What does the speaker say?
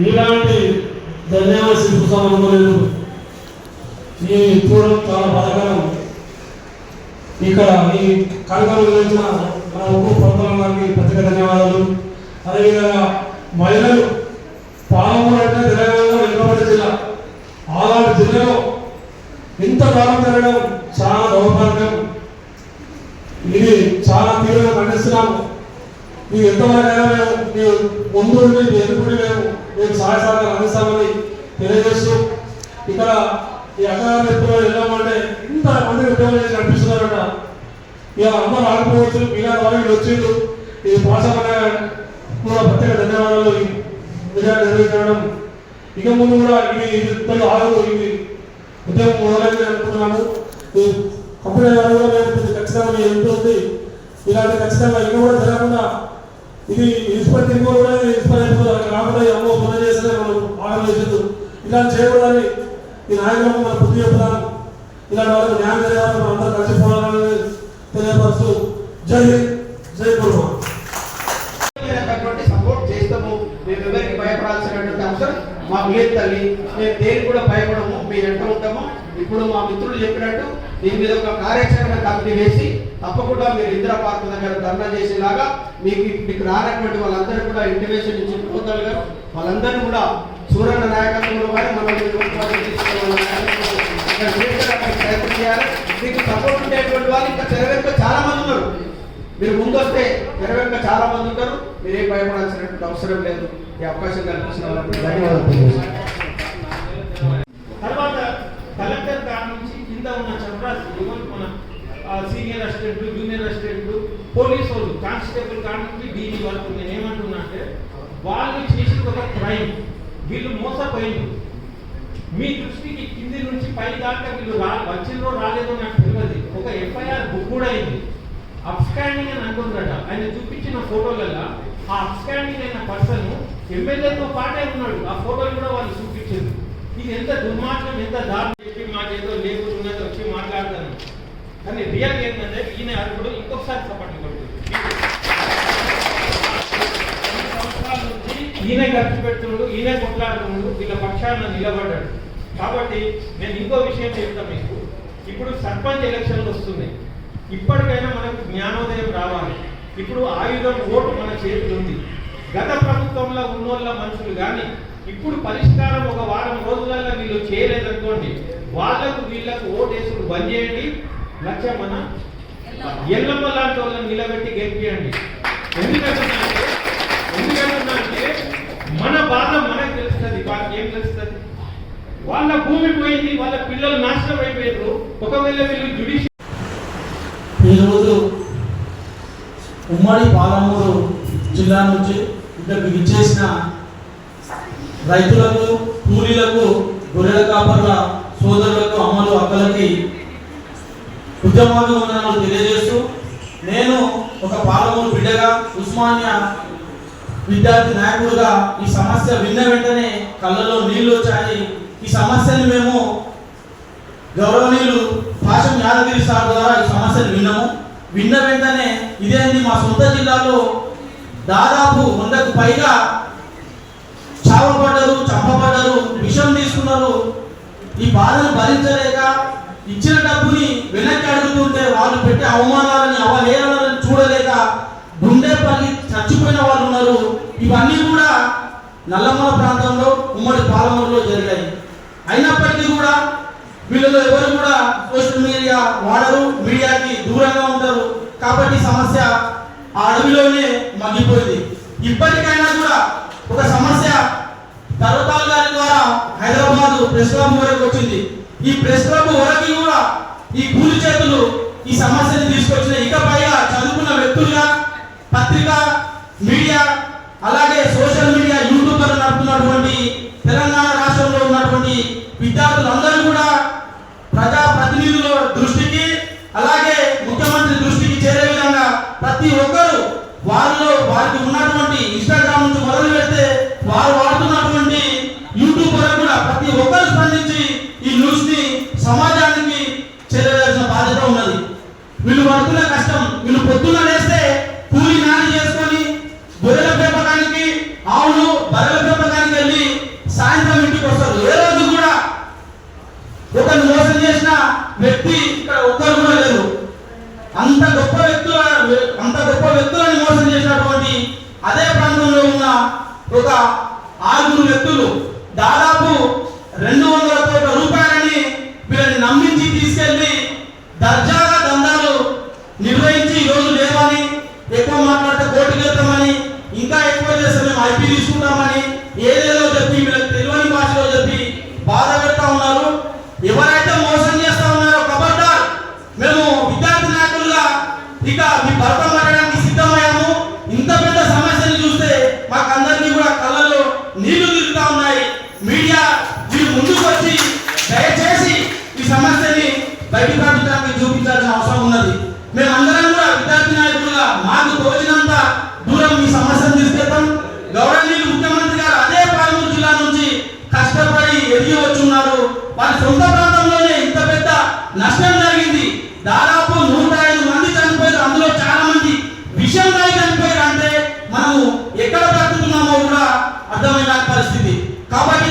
ఇలాంటి ధన్యవాద శిల్పు లేదు నేను చూడడం చాలా బాధాకరం. ఇక్కడ ఈ కార్యక్రమం గురించిన మన ఉప్పు ప్రభుత్వం గారికి ప్రత్యేక ధన్యవాదాలు. అదేవిధంగా మహిళలు పాలమూరు అంటే తెలంగాణలో వెనుకబడి జిల్లా. అలాంటి జిల్లాలో ఇంత కాలం జరగడం చాలా దౌర్భాగ్యం. ఇది చాలా తీవ్రంగా ఖండిస్తున్నాము. నీవు ఎంతవరకు అయినా మేము మీరు ముందు ఉండి మీ ఎదుగుడి మేము మేము సహాయ సహకారం అందిస్తామని తెలియజేస్తూ ఇక్కడ ఈ అక్కడ ఎప్పుడు వెళ్ళామంటే ఇంత మంది ఉద్యోగం చేసి నడిపిస్తున్నారట ఇక అందరూ ఆడుకోవచ్చు మీలా ద్వారా వచ్చిండ్రు. ఈ పాఠశాల కూడా ప్రత్యేక ధన్యవాదాలు విజయాన్ని నిర్వహించడం. ఇక ముందు కూడా ఇది ఇద్దరు ఆరు ఇది ఉద్యోగం మొదలైంది అనుకుంటున్నాము. ఈ కంపెనీ కూడా మేము ఖచ్చితంగా మీ ఉంటుంది ఇలాంటి ఖచ్చితంగా ఇంకా కూడా జరగకుండా ఇది ఇన్స్పైర్ తిరిగి కూడా ఇన్స్పైర్ అయిపోతుంది కాకుండా అమ్మో పని చేస్తే మనం ఆగం చేసేది. చేయకూడదని ఈ నాయకులకు మన బుద్ధి చెప్తాను ఇలాంటి వాళ్ళకి న్యాయం చేయాలని మనం అందరూ కలిసి పోవాలని తెలియపరుస్తూ జై జై కుర్మా రకమైనటువంటి సపోర్ట్ చేస్తాము మేము ఎవరికి భయపడాల్సినటువంటి అవసరం మాకు లేదు తల్లి మేము దేనికి కూడా భయపడము మీ ఎంత ఉంటాము ఇప్పుడు మా మిత్రులు చెప్పినట్టు దీని మీద ఒక కార్యాచరణ కమిటీ వేసి తప్పకుండా మీరు ఇందిరా పార్క్ దగ్గర ధర్నా చేసేలాగా మీకు మీకు రానటువంటి వాళ్ళందరూ కూడా ఇంటిమేషన్ ఇచ్చి పోతారు గారు వాళ్ళందరూ కూడా సూరన్న నాయకత్వంలో కానీ మనం ప్రయత్నం చేయాలి. మీకు సపోర్ట్ ఉండేటువంటి వాళ్ళు ఇంకా తెర చాలా మంది ఉన్నారు. మీరు ముందు వస్తే తెరవెంక చాలా మంది ఉంటారు మీరేం భయపడాల్సినటువంటి అవసరం లేదు. ఈ అవకాశం కల్పించిన వాళ్ళకి ధన్యవాదాలు. తెలియజేస్తున్నాను. తర్వాత కలెక్టర్ కాడ నుంచి కింద ఉన్న చంద్రాస్ మన senior assistant junior assistant police వాళ్ళు కానిస్టేబుల్ కాడ నుంచి డీజీ వరకు నేను ఏమంటున్నా అంటే వాళ్ళు చేసిన ఒక క్రైమ్. వీళ్ళు మోసపోయింది మీ దృష్టికి కింది నుంచి పై దాకా వీళ్ళు రా వచ్చిందో రాలేదో నాకు తెలియదు. ఒక ఎఫ్ఐఆర్ బుక్ కూడా అయింది. అప్స్టాండింగ్ అని అంటుందట ఆయన చూపించిన ఫోటోలలో ఆ అప్స్టాండింగ్ అయిన పర్సన్ ఎమ్మెల్యేతో పాటే ఉన్నాడు. ఆ ఫోటోలు కూడా వాళ్ళు చూపించారు. ఇది ఎంత దుర్మార్గం ఎంత దారుణం. చెప్పి మాకేదో లేకుండా వచ్చి మాట్లాడతాను కానీ రియల్ ఏంటంటే ఈయన అర్హుడు ఇంకొకసారి సపోర్ట్ కొడుతుంది నుంచి ఈయన ఖర్చు పెడుతున్నాడు ఈయన కొట్లాడుతున్నాడు వీళ్ళ పక్షాన నిలబడ్డాడు. కాబట్టి నేను ఇంకో విషయం చెప్తాను మీకు. ఇప్పుడు సర్పంచ్ ఎలక్షన్లు వస్తున్నాయి. ఇప్పటికైనా మనకు జ్ఞానోదయం రావాలి. ఇప్పుడు ఆయుధం ఓటు మన చేతిలో ఉంది. గత ప్రభుత్వంలో ఉన్నోళ్ళ మనుషులు కానీ ఇప్పుడు పరిష్కారం ఒక వారం రోజులలో వీళ్ళు చేయలేదనుకోండి వాళ్ళకు వీళ్ళకు ఓటేసుడు బంద్ చేయండి లక్ష్యం మన ఎల్లమ్మ లాంటి వాళ్ళని నిలబెట్టి గెలిపియండి. ఎందుకంటే ఎందుకంటే మన బాధ మనకు తెలుస్తుంది వాళ్ళకి ఏం తెలుస్తుంది? వాళ్ళ భూమి పోయింది వాళ్ళ పిల్లలు నాశనం అయిపోయారు ఒకవేళ వీళ్ళు జుడిషియల్ ఈరోజు ఉమ్మడి పాలమూరు జిల్లా నుంచి ఇక్కడికి విచ్చేసిన రైతులకు కూలీలకు గొర్రెల కాపర్ల సోదరులకు అమ్మలు అక్కలకి ఉద్యమాలు ఉద్యమాభివందనాలు తెలియజేస్తూ నేను ఒక పాలమూరు బిడ్డగా ఉస్మానియా విద్యార్థి నాయకుడుగా ఈ సమస్య విన్న వెంటనే కళ్ళలో నీళ్ళు వచ్చాయి. ఈ సమస్యని మేము గౌరవనీయులు భాషం యాదగిరి సార్ ద్వారా ఈ సమస్యను విన్నాము. విన్న వెంటనే ఇదేంటి మా సొంత జిల్లాలో దాదాపు వందకు పైగా చావబడ్డరు చంపబడ్డరు విషం తీసుకున్నారు. ఈ బాధను భరించలేక ఇచ్చిన డబ్బుని వెనక్కి అడుగుతుంటే వాళ్ళు పెట్టే అవమానాలని అవహేళనలను చూడలేక గుండె పల్లి చచ్చిపోయిన వాళ్ళు ఉన్నారు. ఇవన్నీ కూడా నల్లమల ప్రాంతంలో ఉమ్మడి పాలమూరులో జరిగాయి. అయినప్పటికీ కూడా వీళ్ళలో ఎవరు కూడా సోషల్ మీడియా వాడరు మీడియాకి దూరంగా ఉంటారు. కాబట్టి సమస్య ఆ అడవిలోనే మగ్గిపోయింది. ఇప్పటికైనా కూడా ఒక సమస్య తరతాల్ గారి ద్వారా హైదరాబాద్ ప్రెస్ క్లబ్ వరకు వచ్చింది. ఈ ప్రెస్ క్లబ్ వరకు కూడా ఈ కూలి చేతులు ఈ సమస్యను తీసుకొచ్చిన. ఇకపైగా చదువుకున్న వ్యక్తులుగా పత్రిక మీడియా అలాగే సోషల్ మీడియా యూట్యూబర్లు నడుపుతున్నటువంటి తెలంగాణ రాష్ట్రంలో ఉన్నటువంటి విద్యార్థులందరూ కూడా మంత్రుల దృష్టికి అలాగే ముఖ్యమంత్రి దృష్టికి చేరే విధంగా ప్రతి ఒక్కరు వారిలో వారికి ఉన్నటువంటి ఇన్స్టాగ్రామ్ నుంచి మొదలు పెడితే వారు వాడుతున్నటువంటి యూట్యూబ్ వరకు కూడా ప్రతి ఒక్కరు స్పందించి ఈ న్యూస్ని సమాజానికి చేరవేయాల్సిన బాధ్యత ఉన్నది. వీళ్ళు పడుతున్న కష్టం వీళ్ళు పొద్దున్న లేస్తే కూలి నాని చేసుకొని గొర్రెల పెంపకానికి ఆవులు బర్రెల పెంపకానికి వెళ్ళి సాయంత్రం ఇంటికి వస్తారు. ఏ రోజు కూడా ఒకరిని మోసం వ్యక్తి ఇక్కడ ఒక్కరు కూడా లేరు. అంత గొప్ప వ్యక్తుల అంత గొప్ప వ్యక్తులని మోసం చేసినటువంటి అదే ప్రాంతంలో ఉన్న ఒక ఆరుగురు వ్యక్తులు దాదాపు రెండు వందల కోట్ల రూపాయలని వీళ్ళని నమ్మించి తీసుకెళ్ళి దర్జాగా దందాలు నిర్వహించి ఈరోజు లేవని ఎక్కువ మాట్లాడితే కోర్టుకు వెళ్తామని ఇంకా ఎక్కువ చేస్తే మేము ఐపీ తీసుకుంటామని ఏదేదో కాబట్టి